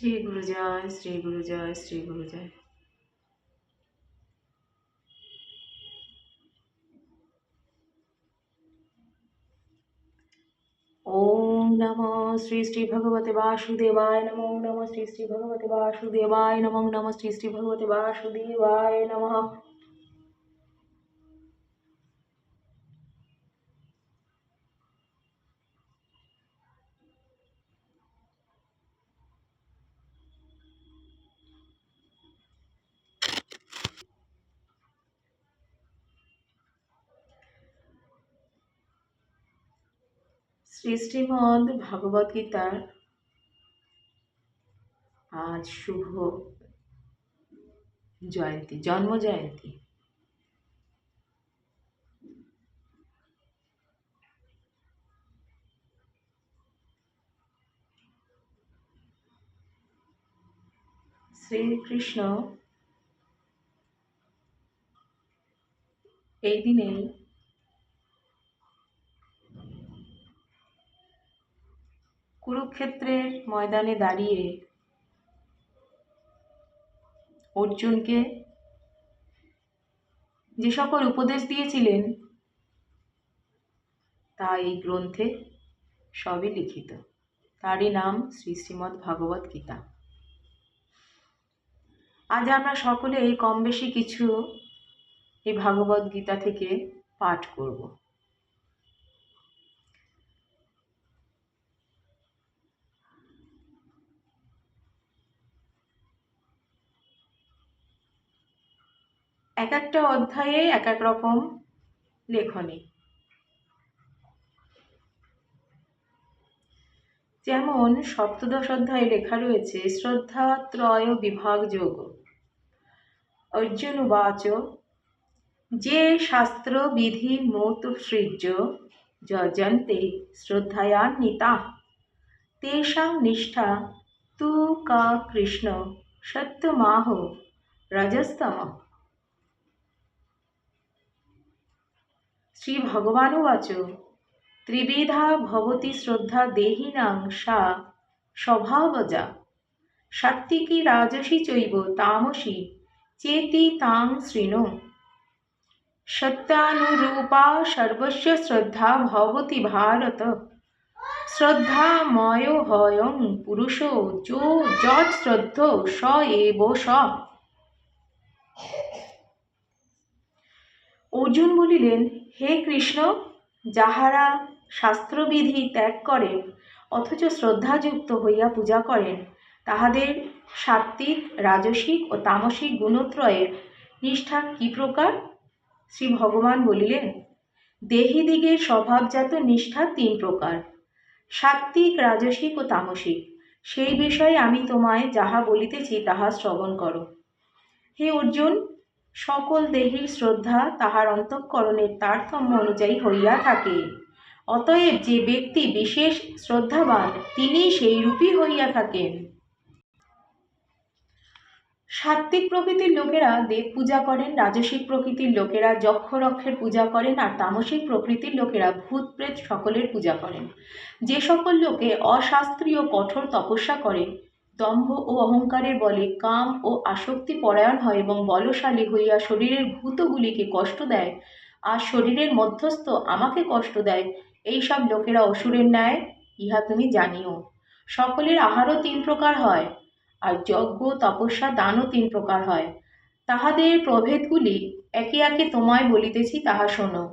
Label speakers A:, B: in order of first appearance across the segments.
A: শ্রী গুরু জয়, শ্রী গুরু জয়, শ্রী গুরু জয়। ওম নমো শ্রী শ্রী ভগবতে বাসুদেবায় নমো নমো শ্রী শ্রী ভগবতে বাসুদেবায় নমো নমো শ্রী শ্রী ভগবতে বাসুদেবায় নমঃ। শ্রী শ্রীমদ ভাগবত গীতার আজ শুভ জয়ন্তী জন্ম জয়ন্তী শ্রীকৃষ্ণ এই দিনেই কুরুক্ষেত্রের ময়দানে দাঁড়িয়ে অর্জুনকে যে সকল উপদেশ দিয়েছিলেন, তা এই গ্রন্থে সবই লিখিত। তারই নাম শ্রী শ্রীমদ্ ভাগবত গীতা। আজ আমরা সকলে এই কম বেশি কিছু এই ভাগবত গীতা থেকে পাঠ করব। এক একটা অধ্যায়ে এক এক রকম লেখনী। যেমন সপ্তদশ অধ্যায়ে লেখা রয়েছে, শ্রদ্ধা ত্রয় বিভাগ যোগ। অর্জুন উবাচ, যে শাস্ত্র বিধি মত সৃজ্য, যজন্তে শ্রদ্ধায়ান্বিতা তেষাং নিষ্ঠা, তু কা কৃষ্ণ সত্যমাহ রজস্তম। শ্রীভগবানুবাচ ত্রিবিধা ভবতি শ্রদ্ধা দেহিনাং সা স্বভাবজা। সাত্ত্বিকী রাজসী চৈব তামসী চেতি তাং শৃণু সত্যানুরূপা সর্বস্য শ্রদ্ধা ভবতি ভারত। শ্রদ্ধাময় হয়ং পুরুষ যো যৎ শ্রদ্ধ স এব স। অর্জুন বলিলেন হে কৃষ্ণ, যাহারা শাস্ত্রবিধি ত্যাগ করেন অথচ শ্রদ্ধাযুক্ত হইয়া পূজা করেন, তাহাদের সাত্ত্বিক রাজসিক ও তামসিক গুণত্রয়ের নিষ্ঠা কি প্রকার? শ্রী ভগবান বলিলেন দেহীদিগের স্বভাবজাত নিষ্ঠা তিন প্রকার সাত্ত্বিক রাজসিক ও তামসিক। সেই বিষয়ে আমি তোমায় যাহা বলিতেছি, তাহা শ্রবণ করো। হে অর্জুন সকল দেহীর শ্রদ্ধা তাহার অন্তঃকরণের তারতম্য অনুযায়ী হইয়া থাকে। অতএব যে ব্যক্তি বিশেষ শ্রদ্ধাবান তিনি সেই রূপী হইয়া থাকেন। সাত্ত্বিক প্রকৃতির লোকেরা দেব পূজা করেন, রাজসিক প্রকৃতির লোকেরা যক্ষ রক্ষের পূজা করেন, আর তামসিক প্রকৃতির লোকেরা ভূত প্রেত সকলের পূজা করেন। যে সকল লোকে অশাস্ত্রীয় কঠোর তপস্যা করে দম্ভ ও অহংকারের বলে কাম ও আসক্তি পরায়ণ হয় এবং বলশালী হইয়া শরীরের ভূতগুলিকে কষ্ট দেয়। আর শরীরের মধ্যস্থ আমাকে কষ্ট দেয়। এই সব লোকেরা অসুরের ন্যায়, ইহা তুমি জানিও। সকলের আহারও তিন প্রকার হয়, আর যজ্ঞ, তপস্যা, দানও তিন প্রকার হয়। তাহাদের প্রভেদগুলি একে একে তোমায় বলিতেছি তাহা শোনো।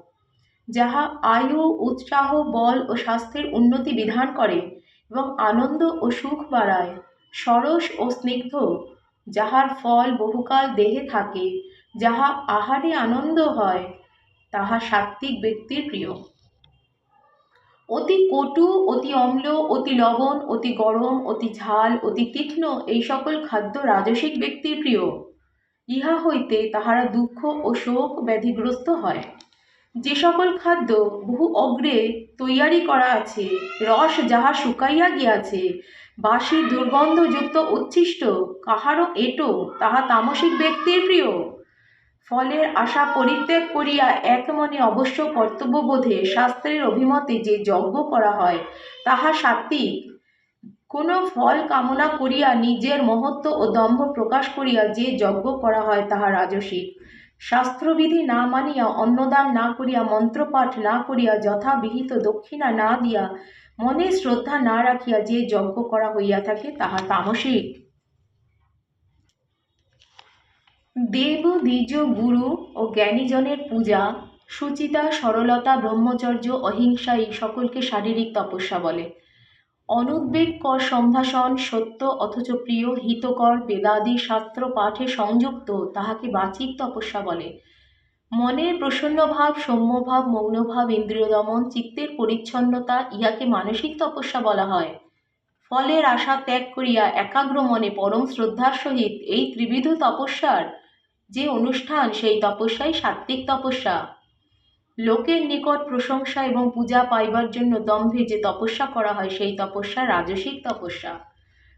A: যাহা আয়ু, উৎসাহ, বল ও স্বাস্থ্যের উন্নতি বিধান করে এবং আনন্দ ও সুখ বাড়ায়। সরস ও স্নিগ্ধ, যাহার ফল বহুকাল দেহে থাকে, যাহা আহারে আনন্দ হয়, তাহা সাত্ত্বিক ব্যক্তির প্রিয়। অতি কটু, অতি অম্ল, অতি লবণ, অতি গরম, অতি ঝাল, অতি তীক্ষ্ণ এই সকল খাদ্য রাজসিক ব্যক্তির প্রিয়। ইহা হইতে তাহারা দুঃখ ও শোক ব্যাধিগ্রস্ত হয়। যে সকল খাদ্য বহু অগ্রে তৈয়ারি করা আছে, রস যাহা শুকাইয়া গিয়াছে বাসি দুর্গন্ধযুক্ত উচ্ছিষ্ট কাহারও এটো, তাহা তামসিক ব্যক্তির প্রিয়? ফলের আশা পরিত্যাগ করিয়া এক মনে অবশ্য কর্তব্যবোধে শাস্ত্রের অভিমতে যে যজ্ঞ করা হয়, তাহা সাত্ত্বিক কোনো ফল কামনা করিয়া নিজের মহত্ব ও দম্ভ প্রকাশ করিয়া যে যজ্ঞ করা হয়, তাহা রাজসিক। শাস্ত্রবিধি না মানিয়া, অন্নদান না করিয়া, মন্ত্রপাঠ না করিয়া, যথাবিহিত দক্ষিণা না দিয়া, মনে শ্রদ্ধা না রাখিয়া যে যজ্ঞ করা হইয়া থাকে, তাহা তামসিক। দেব, দ্বিজ, গুরু ও জ্ঞানীজনের পূজা, সুচিতা, সরলতা, ব্রহ্মচর্য, অহিংসা এই সকলকে শারীরিক তপস্যা বলে। অনুদ্বেগকর সম্ভাষণ, সত্য অথচ প্রিয়, হিতকর, বেদাদি, শাস্ত্র পাঠে সংযুক্ত, তাহাকে বাচিক তপস্যা বলে। মনের প্রসন্নভাব, সৌম্যভাব মৌনভাব ইন্দ্রিয় দমন, চিত্তের পরিচ্ছন্নতা, ইহাকে মানসিক তপস্যা বলা হয়। ফলের আশা ত্যাগ করিয়া একাগ্র মনে পরম শ্রদ্ধার সহিত এই ত্রিবিধ তপস্যার যে অনুষ্ঠান, সেই তপস্যাই সাত্ত্বিক তপস্যা। লোকের নিকট প্রশংসা এবং পূজা পাইবার জন্য দম্ভে যে তপস্যা করা হয়, সেই তপস্যা রাজসিক তপস্যা।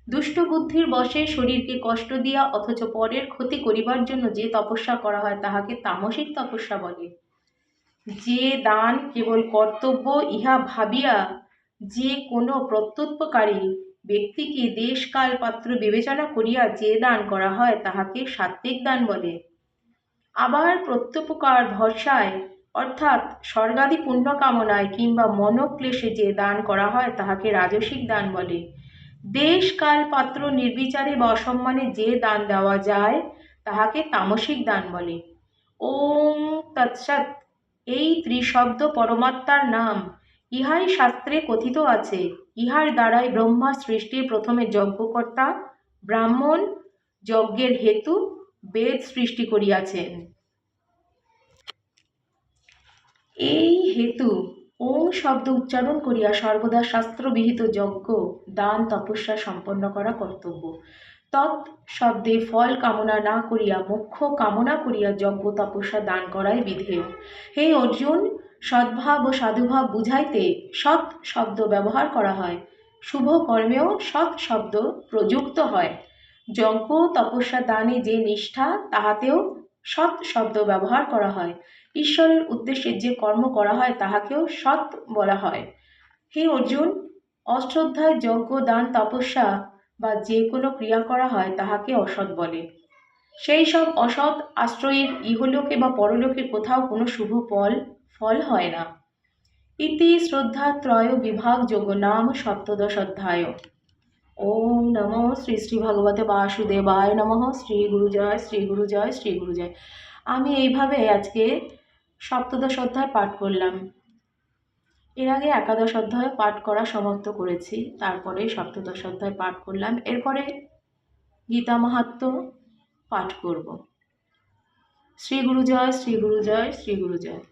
A: দুষ্ট বুদ্ধির বশে শরীরকে কষ্ট দিয়া অথচ পরের ক্ষতি করিবার জন্য যে তপস্যা করা হয়, তাহাকে তামসিক তপস্যা বলে। যে দান কেবল কর্তব্য, ইহা ভাবিয়া যে কোনো প্রত্যুৎপকারী ব্যক্তিকে দেশ কাল পাত্র বিবেচনা করিয়া যে দান করা হয়, তাহাকে সাত্ত্বিক দান বলে। আবার প্রত্যুপকার ভরসায় অর্থাৎ স্বর্গাদি পুণ্য কামনায় কিংবা মনোক্লেশে যে দান করা হয়, তাহাকে রাজসিক দান বলে। দেশ কাল পাত্র নির্বিচারে বা অসম্মানে যে দান দেওয়া যায়, তাহাকে তামসিক দান বলে। ওম তৎসৎ, এই ত্রিশব্দ পরমাত্মার নাম। ইহাই শাস্ত্রে কথিত আছে। ইহার দ্বারাই ব্রহ্মা সৃষ্টির প্রথমে যজ্ঞকর্তা, ব্রাহ্মণ, যজ্ঞের হেতু বেদ সৃষ্টি করিয়াছেন এই হেতু ওম শব্দ উচ্চারণ করিয়া সর্বদা শাস্ত্রবিহিত যজ্ঞ, দান, তপস্যা সম্পন্ন করা কর্তব্য। তৎ শব্দে ফল কামনা না করিয়া, মোক্ষ কামনা করিয়া যজ্ঞ, তপস্যা দান করাই বিধেয়। হে অর্জুন, সদ্ভাব ও সাধুভাব বুঝাইতে সৎ শব্দ ব্যবহার করা হয়। শুভ কর্মেও সৎ শব্দ প্রযুক্ত হয়। যজ্ঞ, তপস্যা, দানে যে নিষ্ঠা, তাহাতেও সৎ শব্দ ব্যবহার করা হয়। ঈশ্বরের উদ্দেশ্যে যে কর্ম করা হয়, তাহাকেও সৎ বলা হয়। হে অর্জুন অশ্রদ্ধায় যজ্ঞ, দান, তপস্যা বা যে কোনো ক্রিয়া করা হয়, তাহাকে অসৎ বলে। সেই সব অসৎ আশ্রয়ের ইহলোকে বা পরলোকে কোথাও কোনো শুভ ফল ফল হয় না। ইতি শ্রদ্ধা ত্রয় বিভাগ যোগ নাম সপ্তদশ অধ্যায়। ওম নম শ্রী শ্রী ভগবতে বাসুদেবায় নমঃ শ্রী গুরু জয় শ্রী গুরু জয় শ্রী গুরু জয় আমি এইভাবে আজকে সপ্তদশ অধ্যায় পাঠ করলাম। এর আগে একাদশ অধ্যায় পাঠ করা সমাপ্ত করেছি, তারপরে সপ্তদশ অধ্যায় পাঠ করলাম। এরপরে গীতা মাহাত্ম পাঠ করব। শ্রী গুরু জয় শ্রী গুরু জয় শ্রী গুরু জয়